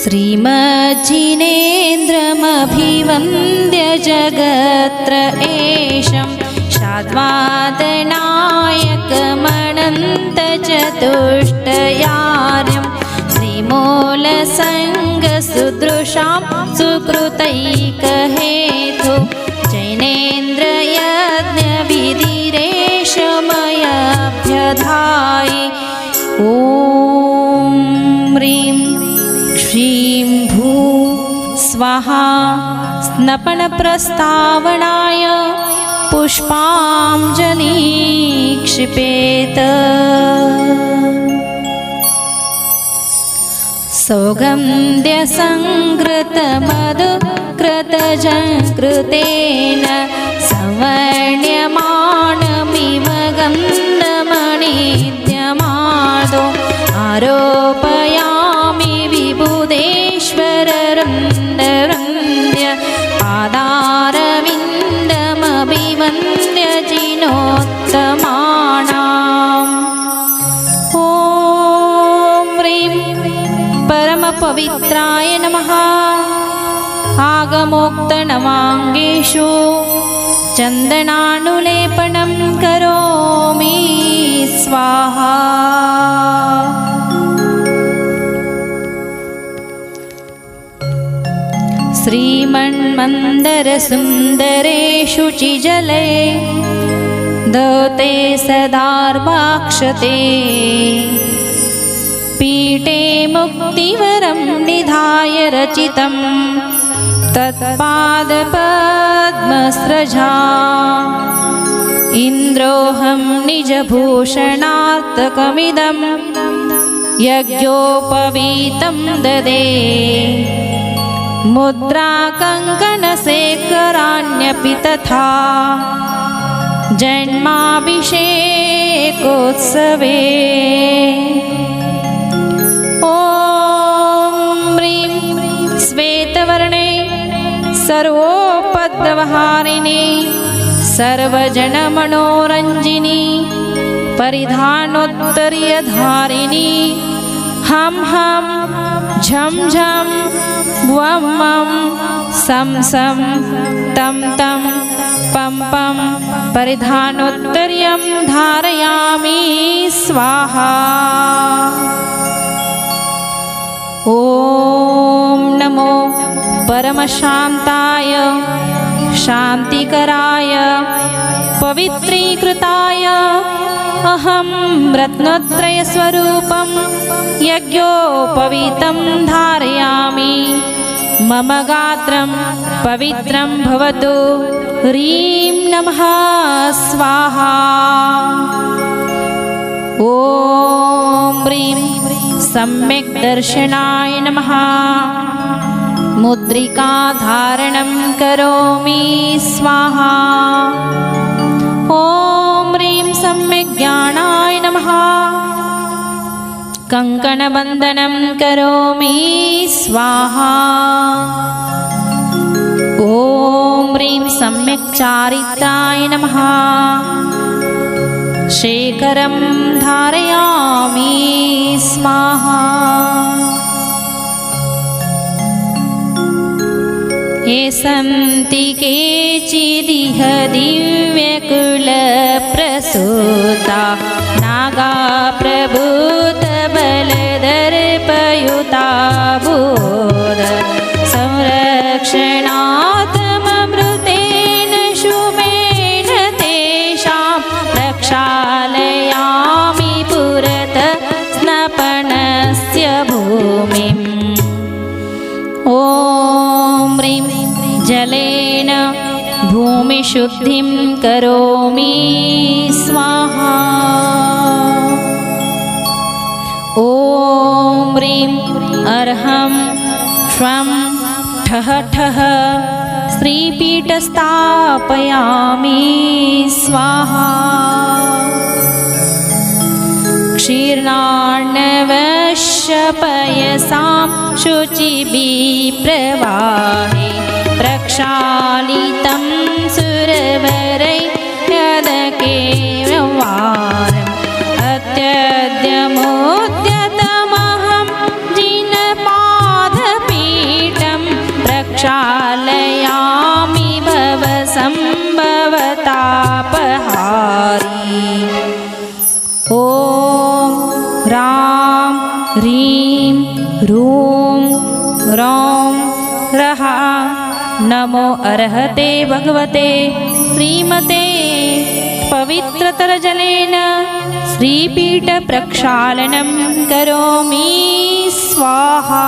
श्रीमज्जिनेन्द्रमभिवन्द्य जगत्र एषं शाद्वादनायकमनन्तचतुष्टयार्यं श्रीमूलसङ्गसुदृशां सुकृतैकहेतु जैनेन्द्रयज्ञविधिरेशमयभ्यधायि ॐ स्वाहा। स्नपनप्रस्तावनाय पुष्पाञ्जलि क्षिपेत। सौगन्ध्यसङ्कृतमधुकृतजङ्कृतेन संवर्ण्यमाणमिव गन्धमणिद्यमादो आरोपयामि आगमोक्तनवाङ्गेषु चन्दनानुलेपनं करोमि स्वाहा। श्रीमन्मन्दरसुन्दरेषु चिजले दते सदार्वाक्षते। पीठे मुक्तिवरं निधाय रचितं तत्पादपद्मस्रजा। इन्द्रोऽहं निजभूषणार्थकमिदं यज्ञोपवीतं ददे। मुद्राकङ्कणशेखराण्यपि तथा जन्माभिषेकोत्सवे सर्वोपद्रवहारिणि सर्वजनमनोरञ्जिनी परिधानोत्तरीयधारिणी। हं हं झं झं वं वं सं सं तं तं पं पं परिधानोत्तर्यं धारयामि स्वाहा परमशान्ताय शान्तिकराय पवित्रीकृताय अहं रत्नत्रयस्वरूपं यज्ञोपवीतं धारयामि। मम गात्रं पवित्रं भवतु। ह्रीं नमः स्वाहा। ॐ ह्रीं सम्यक् दर्शनाय नमः मुद्रिकाधारणं करोमि स्वाहा। ॐ ह्रीं सम्यक् ज्ञानाय नमः। कङ्कणबन्धनं करोमि स्वाहा। ॐ ह्रीं सम्यक् चारित्राय नमः। शेखरं धारयामि स्वाहा ये सन्ति केचिदिह दिव्यकुलप्रसूता नागा प्रभूतबलदर्पयुता भूमिशुद्धिं करोमि स्वाहा। ॐ ह्रीं अर्हं श्वं ठः ठः श्रीपीठस्थापयामि स्वाहा। क्षीर्णार्णवश्यपयसां शुचिभिः प्रवाहे प्रक्षालितं नमो अर्हते भगवते श्रीमते पवित्रतरजलेन श्रीपीठप्रक्षालनं करोमि स्वाहा।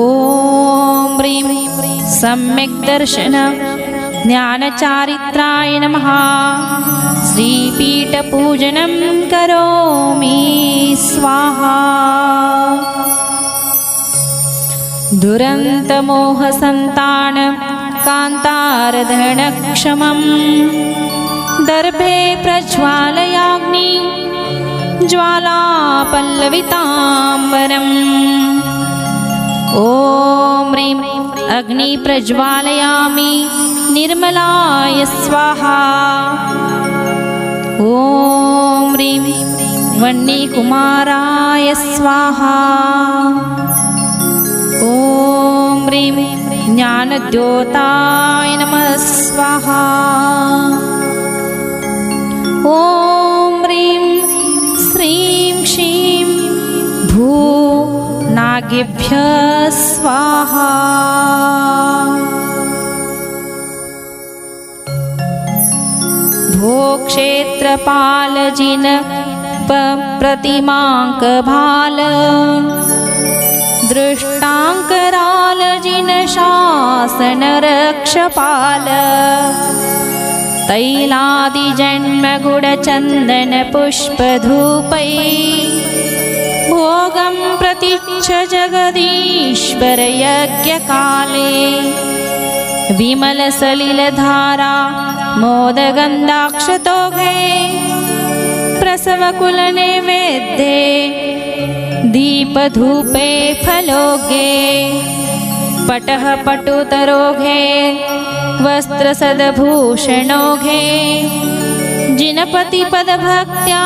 ॐ ह्रीं सम्यक् दर्शन ज्ञानचारित्राय नमः। श्रीपीठपूजनं करोमि स्वाहा दुरन्तमोहसन्तान कान्तारधनक्षमम्। दर्भे प्रज्वालयाग्नि ज्वालापल्लविताम्बरम्। ॐ ह्रीं अग्नि प्रज्वालयामि निर्मलाय स्वाहा। ॐ ह्रीं वह्निकुमाराय स्वाहा ॐ ह्रीं ज्ञानद्योताय नमः स्वाहा। ॐ ह्रीं श्रीं क्षीं भू नागेभ्यः स्वाहा। भो क्षेत्रपालजिन प्रतिमाङ्कभाल दृष्टाङ्करालजिन शासनरक्षपाल। तैलादिजन्मगुडचन्दनपुष्पधूपै भोगं प्रतीच्छ जगदीश्वरयज्ञकाले। विमलसलिलधारा मोदगन्धाक्षतोगे प्रसवकुलनैवेद्ये दीपधूपे फलोगे पटः पटुतरोघे वस्त्रसदभूषणोघे जिनपतिपदभक्त्या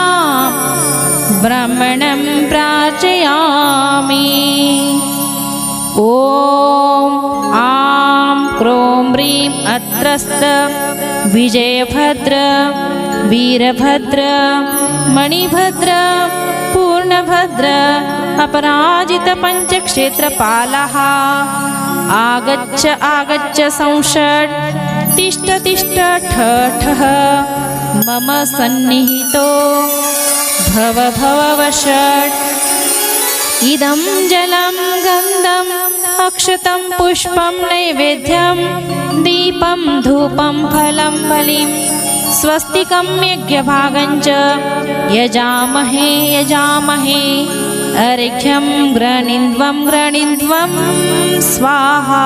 ब्राह्मणं प्रार्थयामि ॐ आं क्रों ह्रीं अत्रस्त विजयभद्र वीरभद्र मणिभद्र पूर्णभद्र अपराजितपञ्चक्षेत्रपालः आगच्छ आगच्छ संषट् तिष्ठ तिष्ठ ठ ठः मम सन्निहितो भव भव वषट्। इदं जलं गन्धम् अक्षतं पुष्पं नैवेद्यं दीपं धूपं फलं बलिं स्वस्तिकं यज्ञभागं च यजामहे यजामहे। अर्घ्यं गृणीन्द्वं गृणीन्द्वं स्वाहा।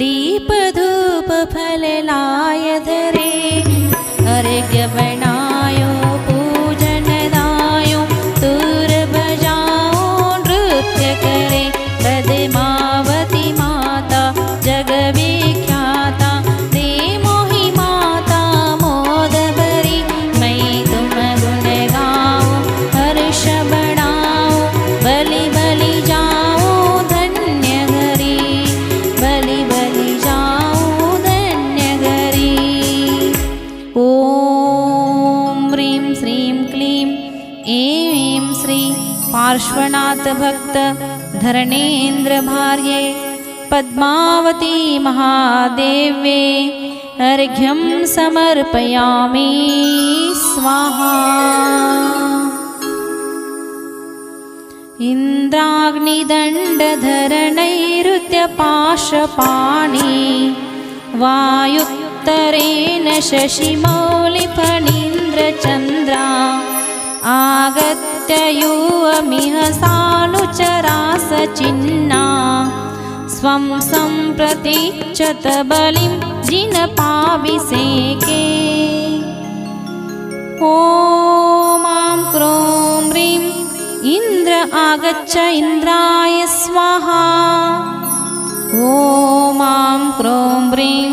दीपधूपफललाय धरे। अर्घ्यवणायो पार्श्वनाथभक्त धरणेन्द्रभार्ये पद्मावती महादेव्ये अर्घ्यं समर्पयामि। स्वाहा। इन्द्राग्निदण्डधरणैरुत्यपाशपाणि वायुत्तरेण शशिमौलिफणीन्द्रचन्द्रा आगत्य युवमिह सानुचरासचिन्ना स्वं सम्प्रतीक्षत बलिं जिनपाभिषेके ॐ मां क्रों ह्रीं इन्द्र आगच्छ इन्द्राय स्वाहा। ॐ मां क्रों ह्रीं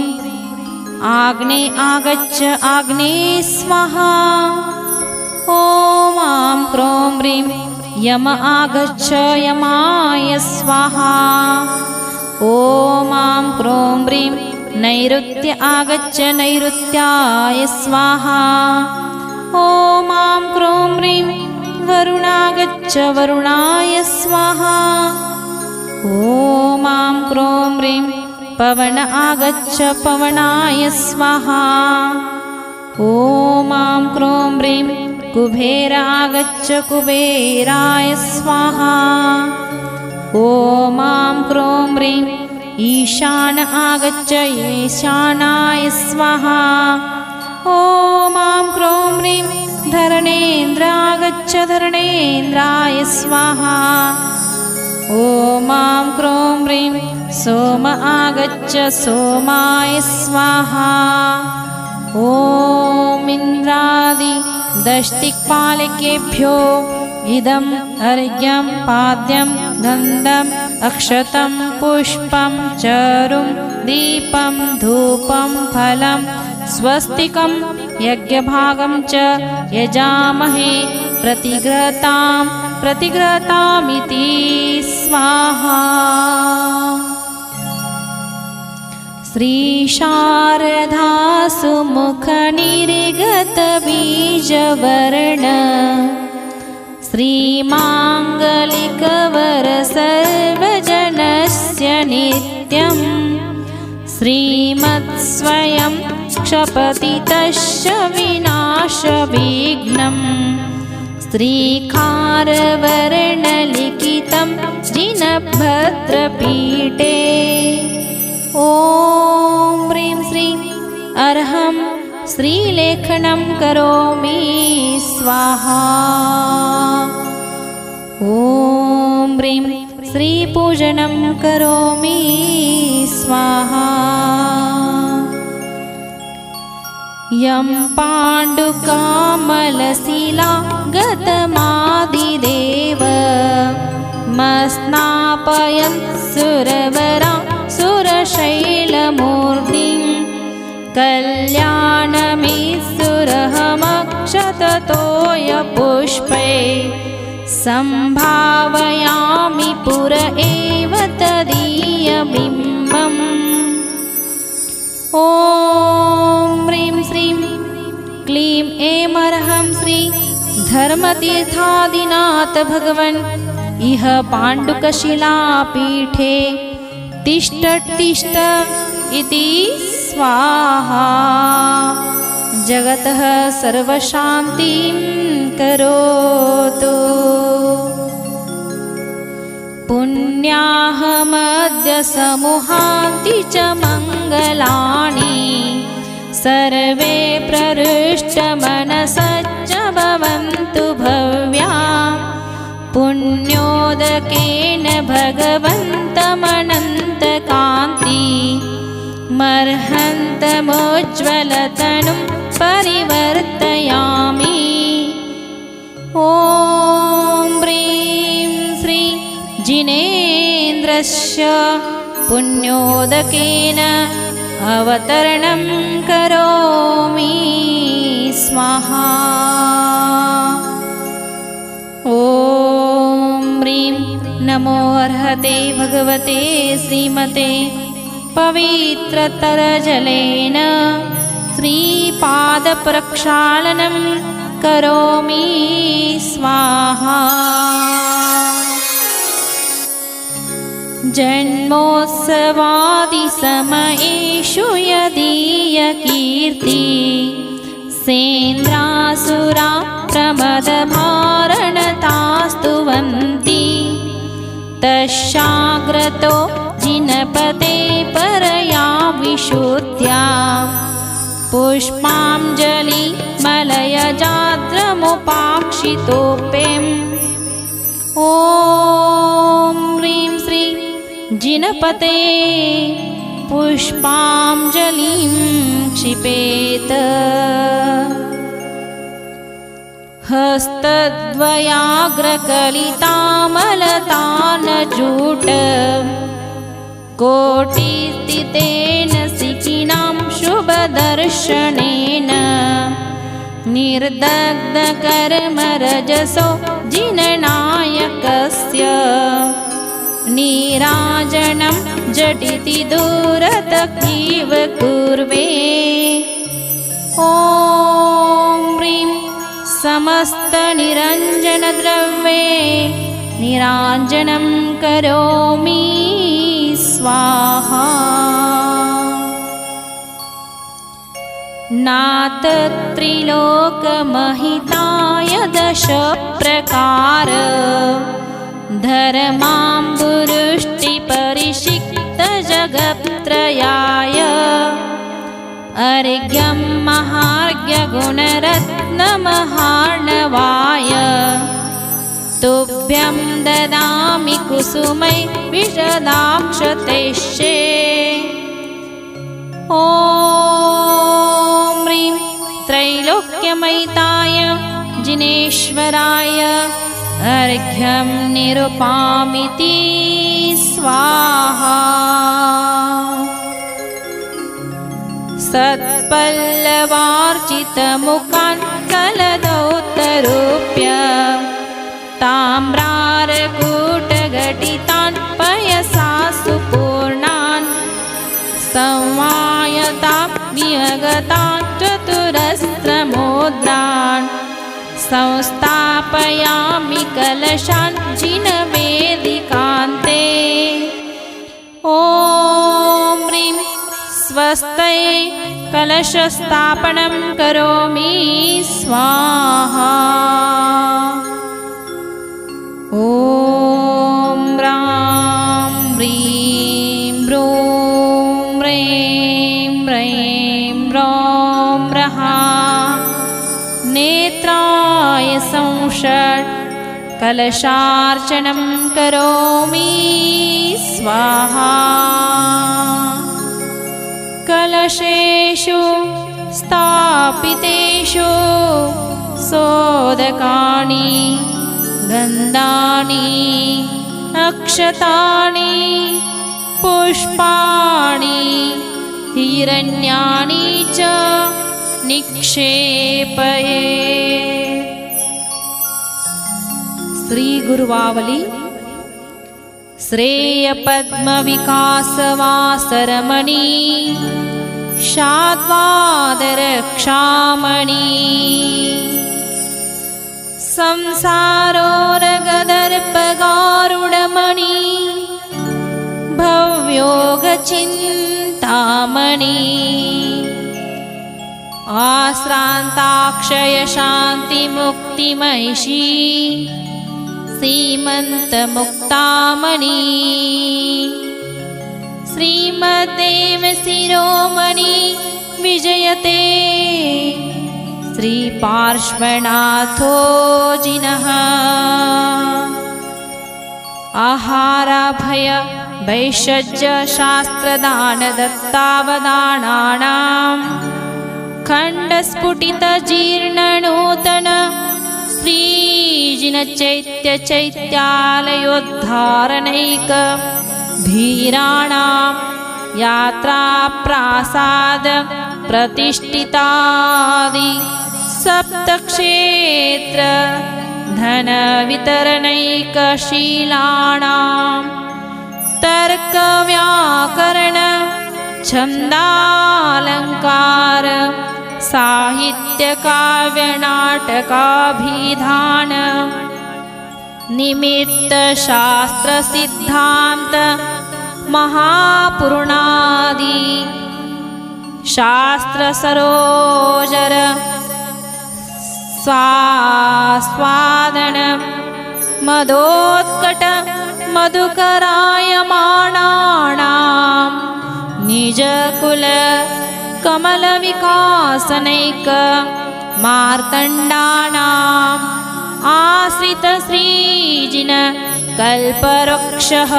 आग्ने आगच्छ आग्ने स्वाहा मां क्रों ह्रीं। यम आगच्छ यमाय स्वाहा। ॐ आं क्रों ब्रीं नैऋत्य आगच्छ नैऋत्याय स्वाहा। ॐ आं क्रों ब्रीं वरुणागच्छ वरुणाय स्वाहा। ॐ आं क्रों ब्रीं पवन आगच्छ पवनाय स्वाहा। ॐ आं क्रों ब्रीं कुबेर आगच्छ कुबेराय स्वाहा। ॐ आं क्रों ब्रीं ईशान आगच्छ ईशानाय स्वाहा। ॐ आं क्रों ब्रीं धरणेन्द्र आगच्छ धरणेन्द्राय स्वाहा। ॐ आं क्रों ब्रीं सोम आगच्छ सोमाय स्वाहा। ॐ इन्द्रादि दष्टिक्पालकेभ्यो इदम् अर्घ्यं पाद्यं गन्धम् अक्षतं पुष्पं चरुं दीपं धूपं फलं स्वस्तिकं यज्ञभागं च यजामहे। प्रतिग्रतां प्रतिग्रतामिति स्वाहा श्रीशारदासुमुखनिर्गतबीजवर्ण श्रीमाङ्गलिकवर सर्वजनस्य नित्यं श्रीमत्स्वयं क्षपतितस्य विनाशविघ्नम् श्रीकारवर्णलिखितं जिनभद्रपीठे ॐ ह्रीं श्रीं अर्हं श्रीलेखनं करोमि स्वाहा। ॐ ह्रीं श्रीपूजनं करोमि स्वाहा। यं पाण्डुकामलशिला गतमादिदेव मस्नापयन् सुरवरा सुरशैलमूर्तिं कल्याणमीसुरहमक्षततोयपुष्पै सम्भावयामि पुर एव तदीयबिम्बम्। ॐ ह्रीं श्रीं क्लीं ऐमर्हं श्री धर्मतीर्थादिनाथ भगवन् इह पाण्डुकशिलापीठे तिष्ठ तिष्ठ इति स्वाहा। जगतः सर्वशान्तिं करोतु। पुण्याहमद्य समुहान्ति च मङ्गलानि सर्वे प्रहृष्टमनसच्च भवन्तु भव्या। पुण्योदकेन भगवन्तमनन्तकान्ति मर्हन्तमोज्ज्वलतनुं परिवर्तयामि। ॐ ह्रीं श्रीं जिनेन्द्रस्य पुण्योदकेन अवतरणं करोमि ह्रीं नमो अर्हते भगवते श्रीमते पवित्रतरजलेन श्रीपादप्रक्षालनं करोमि स्वाहा। जन्मोत्सवादिसमयेषु यदीयकीर्ति सेन्द्रासुरा प्रमदभारणतास्तुवन्ति तस्याग्रतो जिनपते परया विशुद्ध्या। पुष्पाञ्जलि मलयजाद्रमुपाक्षितोप्यम् ॐ ह्रीं श्रीं जिनपते पुष्पाञ्जलिं क्षिपेत हस्तद्वयाग्रकलितामलतानजूट। कोटिस्थितेन सिकिनां शुभदर्शनेन। निर्दग्धकर्मरजसो जिननाय कार्तिकस्य नीराजनं झटिति दूरतकीव कुर्वे। ह्रीं समस्तनिरञ्जनद्रव्ये निराञ्जनं करोमि स्वाहा। नातत्रिलोकमहिताय दशप्रकार धर्माम्बुरुष्टिपरिषिक्तजगत्त्रयाय अर्घ्यं महार्घ्यगुणरत्नमहार्णवाय। तुभ्यं ददामि कुसुमै विशदाक्षतेश्ये ॐ ह्रीं त्रैलोक्यमयिताय जिनेश्वराय अर्घ्यं निरुपामिति स्वाहा सत्पल्लवार्चितमुखान् कलदौत्तरूप्य ताम्रारकूटघटितान् पयसा सुपूर्णान् संवायता विहगतान् चतुरस्रमुद्रान् संस्थापयामि कलशान् जिनवेदिकान्ते ॐ स्वस्ते कलशस्थापनं करोमि स्वाहा। ॐ ह्रां ह्रीं ब्रूं ह्रीं ह्रीं ह्रौं ह्रः नेत्राय संषट् कलशार्चनं करोमि स्वाहा कलशेषु स्थापितेषु सोदकानि गन्धानि अक्षतानि पुष्पाणि हिरण्यानि च निक्षेपये। श्रीगुरुवावली श्रेयपद्मविकासवासरमणि शाद्वादरक्षामणि। संसारोरगदर्पगारुडमणि भव्योगचिन्तामणि। आश्रान्ताक्षयशान्तिमुक्तिमैषी सीमन्तमुक्तामणि श्रीमद्देव शिरोमणि विजयते। श्रीपार्श्वनाथो जिनः। आहाराभय वैषज्यशास्त्रदानदत्तावदानानां। खण्डस्फुटितजीर्णनूतन श्रीजिनचैत्यचैत्यालयोद्धारणैक धीराणां यात्राप्रासाद प्रतिष्ठितादि सप्तक्षेत्र धनवितरणैकशीलाणां तर्कव्याकरण छन्दालङ्कार साहित्यकाव्यनाटकाभिधान निमित्तशास्त्रसिद्धान्त महापुराणादि शास्त्रसरोजर स्वास्वादन मदोत्कट मधुकरायमाणानां निजकुल कमलविकासनैक मार्तण्डानाम् आश्रितश्रीजिन कल्पवृक्षः।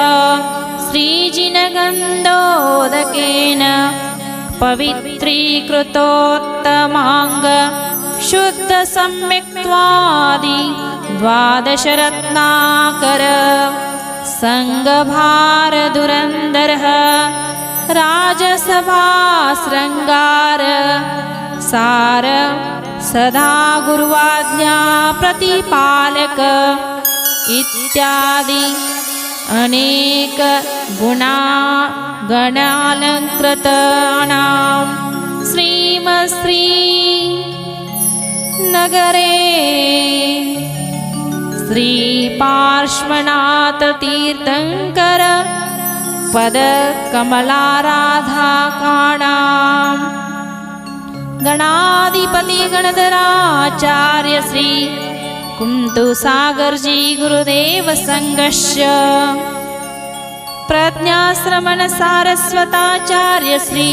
श्रीजिनगन्धोदकेन पवित्रीकृतोत्तमाङ्ग शुद्धसम्यक्त्वादि द्वादशरत्नाकर। सङ्गभारधुरन्धरः राजसभाशृङ्गार सार सदा गुरुवाज्ञा प्रतिपालक। इत्यादि अनेक गुणा गणालङ्कृतानां श्रीमश्री नगरे श्रीपार्श्वनाथतीर्थङ्कर पदकमलाराधाकाणाम्। गणाधिपतिगणधराचार्य श्री कुन्तुसागरजी गुरुदेवसङ्गस्य प्रज्ञाश्रमण सारस्वताचार्य श्री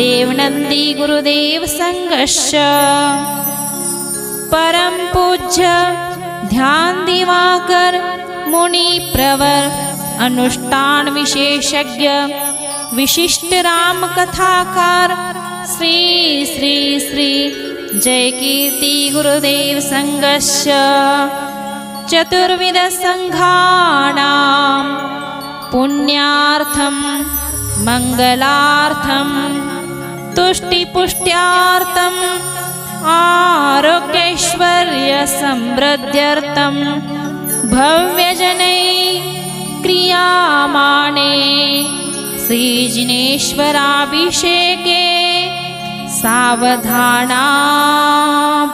देवनन्दी गुरुदेवसङ्गस्य परम पूज्य ध्यान दिवाकर मुनि प्रवर अनुष्ठान विशेषज्ञ विशिष्ट राम कथाकार श्री श्री श्री जय कीर्ति गुरुदेव संघस्य चतुर्विध संघानां पुण्यार्थं मङ्गलार्थं तुष्टिपुष्ट्यार्थम् आरोग्यैश्वर्यसमृद्ध्यर्थं भव्यजनै क्रियामाणे श्रीजिनेश्वराभिषेके सावधाना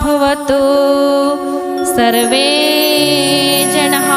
भवतु सर्वे जनाः